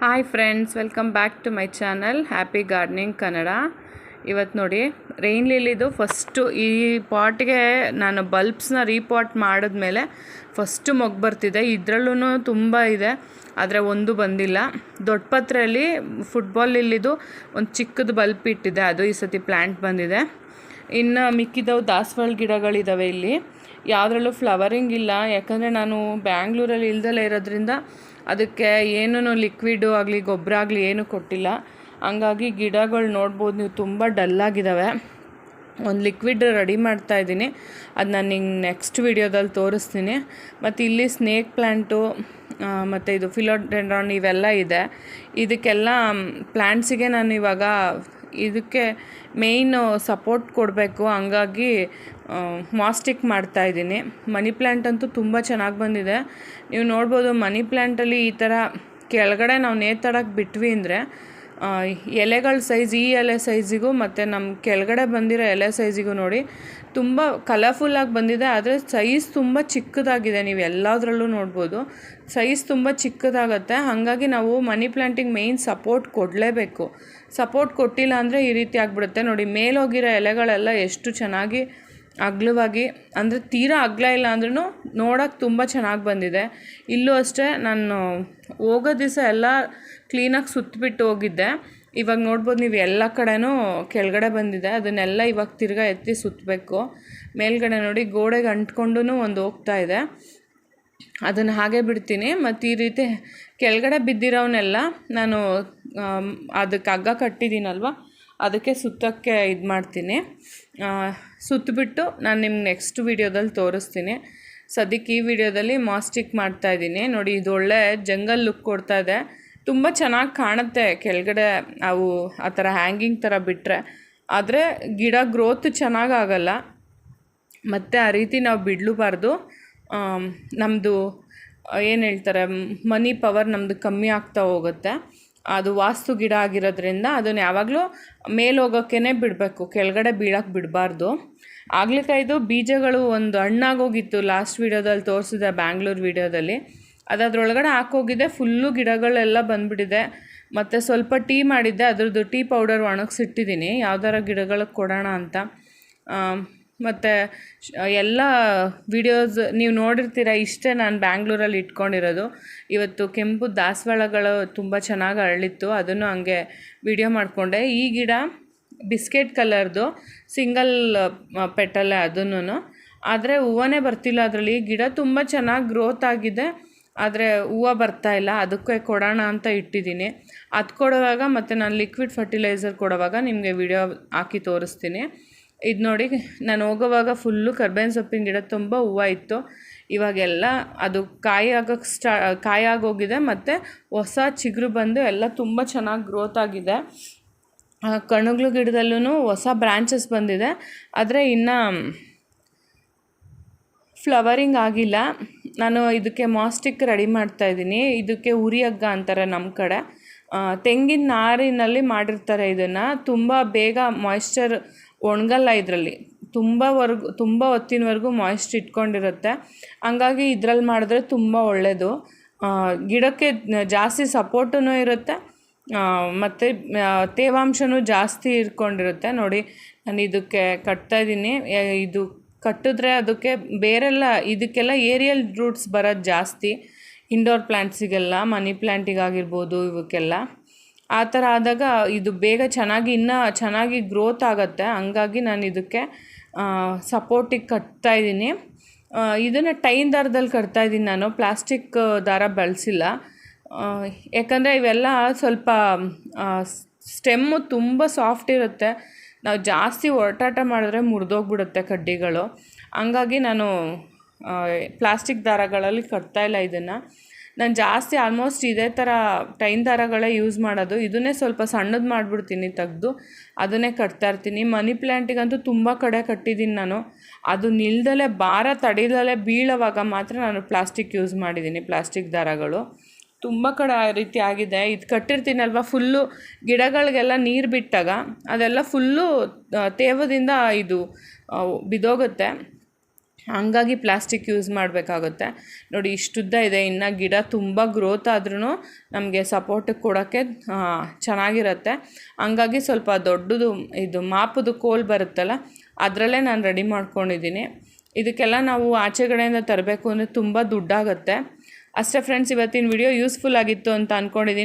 Hi friends welcome back to my channel happy gardening Kannada ಇವತ್ತು ನೋಡಿ rain ಲಿಲಿದು first ಈ ಪಾಟ್ಗೆ ನಾನು ಬಲ್ಬ್ಸ್ನ ರೀಪಾಟ್ ಮಾಡಿದ್ಮೇಲೆ ಫಸ್ಟು ಮೊಗ್ಗು ಬರ್ತಿದೆ. ಇದರಲ್ಲೂ ತುಂಬ ಇದೆ, ಆದರೆ ಒಂದು ಬಂದಿಲ್ಲ. ದೊಡ್ಡ ಪತ್ರೆಯಲ್ಲಿ ಫುಟ್ಬಾಲ್ ಇಲ್ಲಿದು ಒಂದು ಚಿಕ್ಕದು ಬಲ್ಬ್ ಇಟ್ಟಿದೆ, ಅದು ಈ ಸತಿ ಪ್ಲ್ಯಾಂಟ್ ಬಂದಿದೆ. ಇನ್ನು ಮಿಕ್ಕಿದವು ದಾಸವಾಳ ಗಿಡಗಳಿದ್ದಾವೆ ಇಲ್ಲಿ. ಯಾವುದ್ರಲ್ಲೂ ಫ್ಲವರಿಂಗ್ ಇಲ್ಲ, ಯಾಕಂದರೆ ನಾನು ಬ್ಯಾಂಗ್ಳೂರಲ್ಲಿ ಇಲ್ದಲೇ ಇರೋದ್ರಿಂದ ಅದಕ್ಕೆ ಏನೂ ಲಿಕ್ವಿಡು ಆಗಲಿ ಗೊಬ್ಬರ ಆಗಲಿ ಏನೂ ಕೊಟ್ಟಿಲ್ಲ. ಹಂಗಾಗಿ ಗಿಡಗಳು ನೋಡ್ಬೋದು, ನೀವು ತುಂಬ ಡಲ್ಲಾಗಿದ್ದಾವೆ ಒಂದು ಲಿಕ್ವಿಡ್ ರೆಡಿ ಮಾಡ್ತಾ ಇದ್ದೀನಿ. ಅದು ನಾನು ನಿಂಗೆ ನೆಕ್ಸ್ಟ್ ವಿಡಿಯೋದಲ್ಲಿ ತೋರಿಸ್ತೀನಿ. ಮತ್ತು ಇಲ್ಲಿ ಸ್ನೇಕ್ ಪ್ಲ್ಯಾಂಟು ಮತ್ತು ಇದು ಫಿಲೋಡೆಂಡ್ರಾನ್ ಇವೆಲ್ಲ ಇದೆ. ಇದಕ್ಕೆಲ್ಲ ಪ್ಲ್ಯಾಂಟ್ಸಿಗೆ ನಾನು ಇವಾಗ ಇದಕ್ಕೆ ಮೇಯ್ನ್ ಸಪೋರ್ಟ್ ಕೊಡಬೇಕು. ಹಂಗಾಗಿ ಮಾಸ್ಟಿಕ್ ಮಾಡ್ತಾ ಇದ್ದೀನಿ. ಮನಿ ಪ್ಲ್ಯಾಂಟ್ ಅಂತೂ ತುಂಬ ಚೆನ್ನಾಗಿ ಬಂದಿದೆ. ನೀವು ನೋಡ್ಬೋದು ಮನಿ ಪ್ಲ್ಯಾಂಟಲ್ಲಿ ಈ ಥರ ಕೆಳಗಡೆ ನಾವು ನೇತಾಡೋಕ್ಕೆ ಬಿಟ್ವಿ ಅಂದರೆ ಎಲೆಗಳ ಸೈಜ್ ಈ ಎಲೆ ಸೈಜಿಗೂ ಮತ್ತು ನಮ್ಮ ಕೆಳಗಡೆ ಬಂದಿರೋ ಎಲೆ ಸೈಜಿಗೂ ನೋಡಿ, ತುಂಬ ಕಲರ್ಫುಲ್ಲಾಗಿ ಬಂದಿದೆ. ಆದರೆ ಸೈಜ್ ತುಂಬ ಚಿಕ್ಕದಾಗಿದೆ. ನೀವು ಎಲ್ಲದರಲ್ಲೂ ನೋಡ್ಬೋದು. ಸೈಜ್ ತುಂಬ ಚಿಕ್ಕದಾಗತ್ತೆ. ಹಾಗಾಗಿ ನಾವು ಮನಿ ಪ್ಲ್ಯಾಂಟಿಗೆ ಮೇಯ್ನ್ ಸಪೋರ್ಟ್ ಕೊಡಲೇಬೇಕು. ಸಪೋರ್ಟ್ ಕೊಟ್ಟಿಲ್ಲ ಅಂದರೆ ಈ ರೀತಿ ಆಗಿಬಿಡುತ್ತೆ. ನೋಡಿ ಮೇಲೋಗಿರೋ ಎಲೆಗಳೆಲ್ಲ ಎಷ್ಟು ಚೆನ್ನಾಗಿ ಅಗ್ಲವಾಗಿ, ಅಂದರೆ ತೀರಾ ಅಗ್ಲ ಇಲ್ಲ ಅಂದ್ರೂ ನೋಡೋಕೆ ತುಂಬ ಚೆನ್ನಾಗಿ ಬಂದಿದೆ. ಇಲ್ಲೂ ಅಷ್ಟೇ ನಾನು ಹೋಗೋ ದಿವಸ ಎಲ್ಲ ಕ್ಲೀನಾಗಿ ಸುತ್ತಿಬಿಟ್ಟು ಹೋಗಿದ್ದೆ. ಇವಾಗ ನೋಡ್ಬೋದು ನೀವು ಎಲ್ಲ ಕಡೆನೂ ಕೆಳಗಡೆ ಬಂದಿದೆ. ಅದನ್ನೆಲ್ಲ ಇವಾಗ ತಿರ್ಗಾ ಎತ್ತಿ ಸುತ್ತಬೇಕು ಮೇಲ್ಗಡೆ ನೋಡಿ ಗೋಡೆಗೆ ಅಂಟ್ಕೊಂಡು ಒಂದು ಹೋಗ್ತಾ ಇದೆ. ಅದನ್ನು ಹಾಗೆ ಬಿಡ್ತೀನಿ. ಮತ್ತು ಈ ರೀತಿ ಕೆಳಗಡೆ ಬಿದ್ದಿರೋವನ್ನೆಲ್ಲ ನಾನು ಅದಕ್ಕೆ ಹಗ್ಗ ಕಟ್ಟಿದ್ದೀನಲ್ವ ಅದಕ್ಕೆ ಸುತ್ತಕ್ಕೆ ಇದು ಮಾಡ್ತೀನಿ. ಸುತ್ತಬಿಟ್ಟು ನಾನು ನಿಮ್ಗೆ ನೆಕ್ಸ್ಟ್ ವೀಡಿಯೋದಲ್ಲಿ ತೋರಿಸ್ತೀನಿ. ಸದ್ಯಕ್ಕೆ ಈ ವಿಡಿಯೋದಲ್ಲಿ ಮಾಸ್ಟಿಕ್ ಮಾಡ್ತಾ ಇದ್ದೀನಿ. ನೋಡಿ, ಇದು ಒಳ್ಳೆ ಜಂಗಲ್ ಲುಕ್ ಕೊಡ್ತಾ ಇದೆ. ತುಂಬ ಚೆನ್ನಾಗಿ ಕಾಣುತ್ತೆ. ಕೆಳಗಡೆ ಅವು ಆ ಥರ ಹ್ಯಾಂಗಿಂಗ್ ಥರ ಬಿಟ್ಟರೆ ಆದರೆ ಗಿಡ ಗ್ರೋತ್ ಚೆನ್ನಾಗಾಗಲ್ಲ ಮತ್ತು ಆ ರೀತಿ ನಾವು ಬಿಡಲೂಬಾರ್ದು. ನಮ್ಮದು ಏನು ಹೇಳ್ತಾರೆ, ಮನಿ ಪವರ್ ನಮ್ಮದು ಕಮ್ಮಿ ಆಗ್ತಾ ಹೋಗುತ್ತೆ. ಅದು ವಾಸ್ತು ಗಿಡ ಆಗಿರೋದ್ರಿಂದ ಅದನ್ನು ಯಾವಾಗಲೂ ಮೇಲೋಗೋಕ್ಕೇ ಬಿಡಬೇಕು, ಕೆಳಗಡೆ ಬೀಳಕ್ಕೆ ಬಿಡಬಾರ್ದು. ಆಗ್ಲಿಕಾಯ್ದು ಬೀಜಗಳು ಒಂದು ಹಣ್ಣಾಗೋಗಿತ್ತು ಲಾಸ್ಟ್ ವೀಡಿಯೋದಲ್ಲಿ ತೋರಿಸಿದೆ ಬ್ಯಾಂಗ್ಳೂರು ವೀಡಿಯೋದಲ್ಲಿ. ಅದು ಅದರೊಳಗಡೆ ಹಾಕೋಗಿದೆ, ಫುಲ್ಲು ಗಿಡಗಳೆಲ್ಲ ಬಂದುಬಿಟ್ಟಿದೆ. ಮತ್ತು ಸ್ವಲ್ಪ ಟೀ ಮಾಡಿದ್ದೆ, ಅದ್ರದ್ದು ಟೀ ಪೌಡರ್ ಒಣಗಿಸಿಟ್ಟಿದ್ದೀನಿ. ಯಾವ್ದಾರ ಗಿಡಗಳಿಗೆ ಕೊಡೋಣ ಅಂತ. ಮತ್ತು ಎಲ್ಲ ವಿಡಿಯೋಸ್ ನೀವು ನೋಡಿರ್ತೀರ ಇಷ್ಟೇ ನಾನು ಬ್ಯಾಂಗ್ಳೂರಲ್ಲಿ ಇಟ್ಕೊಂಡಿರೋದು. ಇವತ್ತು ಕೆಂಪು ದಾಸವಾಳಗಳು ತುಂಬ ಚೆನ್ನಾಗಿ ಅರಳಿತ್ತು, ಅದನ್ನು ಹಂಗೆ ವಿಡಿಯೋ ಮಾಡಿಕೊಂಡೆ. ಈ ಗಿಡ ಬಿಸ್ಕೆಟ್ ಕಲರ್ದು, ಸಿಂಗಲ್ ಪೆಟಲೆ ಅದನ್ನು ಆದರೆ ಹೂವನೇ ಬರ್ತಿಲ್ಲ ಅದರಲ್ಲಿ. ಗಿಡ ತುಂಬ ಚೆನ್ನಾಗಿ ಗ್ರೋತ್ ಆಗಿದೆ, ಆದರೆ ಹೂವು ಬರ್ತಾ ಇಲ್ಲ, ಅದಕ್ಕೆ ಕೊಡೋಣ ಅಂತ ಇಟ್ಟಿದ್ದೀನಿ. ಅದು ಕೊಡುವಾಗ ಮತ್ತು ನಾನು ಲಿಕ್ವಿಡ್ ಫರ್ಟಿಲೈಸರ್ ಕೊಡುವಾಗ ನಿಮಗೆ ವಿಡಿಯೋ ಹಾಕಿ ತೋರಿಸ್ತೀನಿ. ಇದು ನೋಡಿ, ನಾನು ಹೋಗೋವಾಗ ಫುಲ್ಲು ಕರ್ಬೇವಿನ ಸೊಪ್ಪಿನ ಗಿಡ ತುಂಬ ಹೂವು ಇತ್ತು. ಇವಾಗೆಲ್ಲ ಅದು ಕಾಯಿ ಆಗೋಕ್ಕೆ ಸ್ಟಾ, ಕಾಯಿ ಆಗೋಗಿದೆ ಮತ್ತು ಹೊಸ ಚಿಗುರು ಬಂದು ಎಲ್ಲ ತುಂಬ ಚೆನ್ನಾಗಿ ಗ್ರೋತ್ ಆಗಿದೆ. ಕಣಗ್ಲು ಗಿಡದಲ್ಲೂ ಹೊಸ ಬ್ರ್ಯಾಂಚಸ್ ಬಂದಿದೆ. ಆದರೆ ಇನ್ನು ಫ್ಲವರಿಂಗ್ ಆಗಿಲ್ಲ. ನಾನು ಇದಕ್ಕೆ ಮಾಸ್ಟಿಕ್ ರೆಡಿ ಮಾಡ್ತಾ ಇದ್ದೀನಿ. ಇದಕ್ಕೆ ಉರಿ ಹಗ್ಗ ಅಂತಾರೆ ನಮ್ಮ ಕಡೆ. ತೆಂಗಿನ ನಾರಿನಲ್ಲಿ ಮಾಡಿರ್ತಾರೆ ಇದನ್ನು. ತುಂಬ ಬೇಗ ಮಾಯ್ಶ್ಚರ್ ಒಣಗಲ್ಲ ಇದರಲ್ಲಿ. ತುಂಬವರೆಗೂ ತುಂಬ ಹೊತ್ತಿನವರೆಗೂ ಮಾಯ್ಸ್ಟ್ ಇಟ್ಕೊಂಡಿರುತ್ತೆ. ಹಂಗಾಗಿ ಇದ್ರಲ್ಲಿ ಮಾಡಿದ್ರೆ ತುಂಬ ಒಳ್ಳೆಯದು ಗಿಡಕ್ಕೆ ಜಾಸ್ತಿ ಸಪೋರ್ಟೂ ಇರುತ್ತೆ. ಮತ್ತು ತೇವಾಂಶನೂ ಜಾಸ್ತಿ ಇಟ್ಕೊಂಡಿರುತ್ತೆ. ನೋಡಿ, ನಾನು ಇದಕ್ಕೆ ಕಟ್ತಾ ಇದ್ದೀನಿ. ಇದು ಕಟ್ಟಿದ್ರೆ ಅದಕ್ಕೆ ಬೇರೆಲ್ಲ, ಇದಕ್ಕೆಲ್ಲ ಏರಿಯಲ್ ರೂಟ್ಸ್ ಬರೋದು ಜಾಸ್ತಿ. ಇಂಡೋರ್ ಪ್ಲ್ಯಾಂಟ್ಸಿಗೆಲ್ಲ ಮನಿ ಪ್ಲ್ಯಾಂಟಿಗಾಗಿರ್ಬೋದು ಇವಕ್ಕೆಲ್ಲ. ಆ ಥರ ಆದಾಗ ಇದು ಬೇಗ ಚೆನ್ನಾಗಿ ಇನ್ನೂ ಚೆನ್ನಾಗಿ ಗ್ರೋತ್ ಆಗುತ್ತೆ. ಹಂಗಾಗಿ ನಾನು ಇದಕ್ಕೆ ಸಪೋರ್ಟಿಗೆ ಕಟ್ತಾ ಇದ್ದೀನಿ. ಇದನ್ನು ಟೈನ್ ದಾರದಲ್ಲಿ ಕಟ್ತಾ ಇದ್ದೀನಿ ನಾನು. ಪ್ಲಾಸ್ಟಿಕ್ ದಾರ ಬಳಸಿಲ್ಲ. ಯಾಕಂದರೆ ಇವೆಲ್ಲ ಸ್ವಲ್ಪ ಸ್ಟೆಮ್ಮು ತುಂಬ ಸಾಫ್ಟ್ ಇರುತ್ತೆ. ನಾವು ಜಾಸ್ತಿ ಒರಟಾಟ ಮಾಡಿದ್ರೆ ಮುರಿದೋಗ್ಬಿಡುತ್ತೆ ಕಡ್ಡಿಗಳು. ಹಂಗಾಗಿ ನಾನು ಪ್ಲಾಸ್ಟಿಕ್ ದಾರಗಳಲ್ಲಿ ಕಟ್ತಾ ಇಲ್ಲ ಇದನ್ನು. ನಾನು ಜಾಸ್ತಿ ಆಲ್ಮೋಸ್ಟ್ ಇದೇ ಥರ ಟೈನ್ ದಾರಗಳೇ ಯೂಸ್ ಮಾಡೋದು. ಇದನ್ನೇ ಸ್ವಲ್ಪ ಸಣ್ಣದು ಮಾಡಿಬಿಡ್ತೀನಿ ತೆಗೆದು. ಅದನ್ನೇ ಕಟ್ತಾ ಇರ್ತೀನಿ. ಮನಿ ಪ್ಲ್ಯಾಂಟಿಗಂತೂ ತುಂಬ ಕಡೆ ಕಟ್ಟಿದ್ದೀನಿ ನಾನು. ಅದು ನಿಲ್ದಲೇ, ಭಾರ ತಡಿದಲೇ ಬೀಳೋವಾಗ ಮಾತ್ರ ನಾನು ಪ್ಲಾಸ್ಟಿಕ್ ಯೂಸ್ ಮಾಡಿದ್ದೀನಿ ಪ್ಲಾಸ್ಟಿಕ್ ದಾರಗಳು. ತುಂಬ ಕಡೆ ಆ ರೀತಿ ಆಗಿದೆ. ಇದು ಕಟ್ಟಿರ್ತೀನಲ್ವ ಫುಲ್ಲು ಗಿಡಗಳಿಗೆಲ್ಲ ನೀರು ಬಿಟ್ಟಾಗ, ಅದೆಲ್ಲ ಫುಲ್ಲು ತೇವದಿಂದ ಇದು ಬಿದ್ದೋಗುತ್ತೆ ಹಂಗಾಗಿ ಪ್ಲಾಸ್ಟಿಕ್ ಯೂಸ್ ಮಾಡಬೇಕಾಗುತ್ತೆ. ನೋಡಿ, ಇಷ್ಟುದ್ದ ಇದೆ. ಇನ್ನು ಗಿಡ ತುಂಬ ಗ್ರೋತ್ ಆದ್ರೂ ನಮಗೆ ಸಪೋರ್ಟಿಗೆ ಕೊಡೋಕ್ಕೆ ಚೆನ್ನಾಗಿರುತ್ತೆ. ಹಂಗಾಗಿ ಸ್ವಲ್ಪ ದೊಡ್ಡದು, ಇದು ಮಾಪದು ಕೋಲ್ ಬರುತ್ತಲ್ಲ, ಅದರಲ್ಲೇ ನಾನು ರೆಡಿ ಮಾಡ್ಕೊಂಡಿದ್ದೀನಿ. ಇದಕ್ಕೆಲ್ಲ ನಾವು ಆಚೆಗಡೆಯಿಂದ ತರಬೇಕು ಅಂದರೆ ತುಂಬ ದುಡ್ಡಾಗುತ್ತೆ. ಅಷ್ಟೇ ಫ್ರೆಂಡ್ಸ್ ಇವತ್ತಿನ ವಿಡಿಯೋ ಯೂಸ್ಫುಲ್ ಆಗಿತ್ತು ಅಂತ ಅಂದ್ಕೊಂಡಿದ್ದೀನಿ